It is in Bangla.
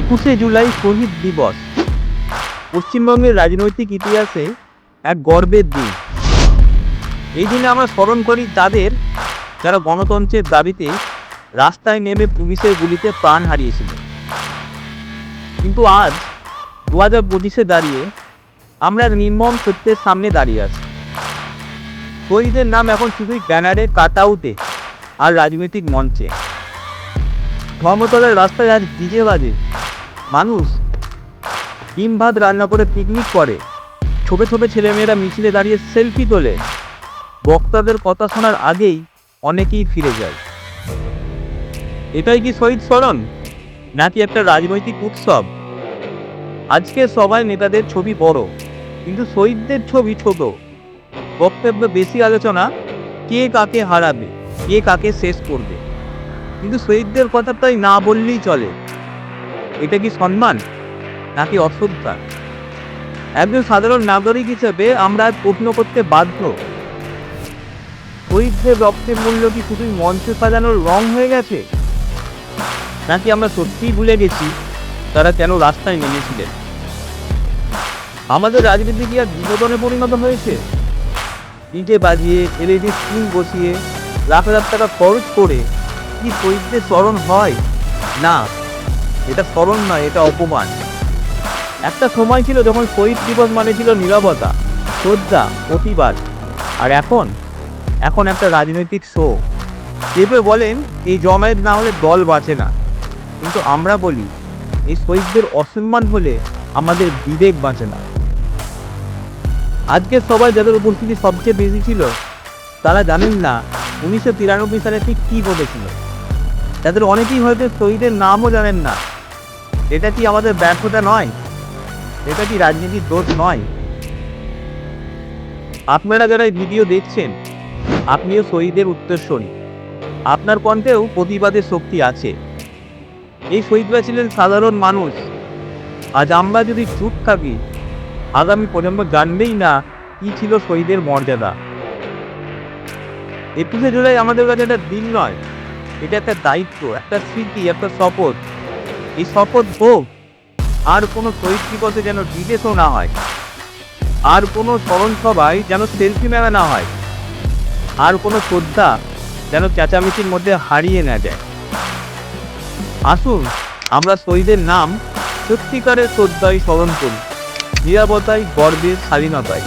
একুশে জুলাই শহীদ দিবস। পশ্চিমবঙ্গের রাজনৈতিক ইতিহাসে এক গর্বের দিন। এই দিনে আমরা স্মরণ করি তাদের যারা গণতন্ত্রের দাবিতে রাস্তায় নেমে পুলিশের গুলিতে প্রাণ হারিয়েছিল। কিন্তু আজ দু হাজার পঁচিশে দাঁড়িয়ে আমরা নির্মম সত্যের সামনে দাঁড়িয়ে আছি। শহীদের নাম এখন শুধুই ব্যানারে কাটআউটে আর রাজনৈতিক মঞ্চে। ধর্মতলার রাস্তায় আজ ডিজে বাজে। মানুষ ডিম ভাত রান্না করে পিকনিক করে। ছোটো ছোটো ছেলেমেয়েরা মিছিলে দাঁড়িয়ে সেলফি তোলে। বক্তাদের কথা শোনার আগেই অনেকেই ফিরে যায়। এটাই কি শহীদ স্মরণ? নাকি একটা রাজনৈতিক উৎসব? আজকে সবাই নেতাদের ছবি বড়, কিন্তু শহীদদের ছবি ছোট। বক্তব্যে বেশি আলোচনা কে কাকে হারাবে, কে কাকে শেষ করবে? কিন্তু শহীদদের কথা তাই না বললেই চলে। এটা কি সম্মান, নাকি অশ্রদ্ধা একজন সাধারণ নাগরিক হিসেবে আমরা প্রশ্ন করতে বাধ্য। শহীদদের রক্তের মূল্য কি শুধুই মঞ্চ সাজানোর রং হয়ে গেছে? নাকি আমরা সত্যিই ভুলে গেছি তারা কেন রাস্তায় নেমেছিলেন? আমাদের রাজনীতি কি আর বিনোদনে পরিণত হয়েছে? ডিজে বাজিয়ে, এলইডি স্ক্রিন বসিয়ে, লাখ লাখ টাকা খরচ করে কি শহীদদের স্মরণ হয়? না, এটা স্মরণ নয়, এটা অপমান। একটা সময় ছিল যখন শহীদ দিবস মানে ছিল নীরবতা, শ্রদ্ধা, প্রতিবাদ। আর এখন? এখন একটা রাজনৈতিক শো। চেপে বলেন, এই জমায়েত না হলে দল বাঁচে না। কিন্তু আমরা বলি, এই শহীদদের অসম্মান হলে আমাদের বিবেক বাঁচে না। আজকে সবাই যাদের উপস্থিতি সবচেয়ে বেশি ছিল, তারা জানেন না উনিশশো তিরানব্বই সালে ঠিক কী ঘটেছিল। তাদের অনেকেই হয়তো শহীদের নামও জানেন না। এটা কি আমাদের ব্যর্থতা নয়? এটা কি রাজনীতির দোষ নয়? আপনারা যারা এই ভিডিও দেখছেন, আপনিও শহীদের উত্তরস্বরী আপনার কণ্ঠেও প্রতিবাদের শক্তি আছে। এই শহীদরা ছিলেন সাধারণ মানুষ। আজ আমরা যদি চুপ থাকি, আগামী প্রজন্ম জানবেই না কি ছিল শহীদের মর্যাদা। একুশে জুলাই আমাদের কাছে একটা দিন নয় এটা একটা দায়িত্ব, একটা স্মৃতি, একটা শপথ। এই শপথ হোক, আর কোনো শহীদ দিবসে যেন ডিজেসও না হয়, আর কোনো স্মরণ সভায় যেন সেলফি মেলা না হয়, আর কোনো শ্রদ্ধা যেন চেঁচামেচির মধ্যে হারিয়ে না যায়। আসুন, আমরা শহীদের নাম সত্যিকারের শ্রদ্ধায় স্মরণ করি, নিরাপত্তায় গর্বের স্বাধীনতায়।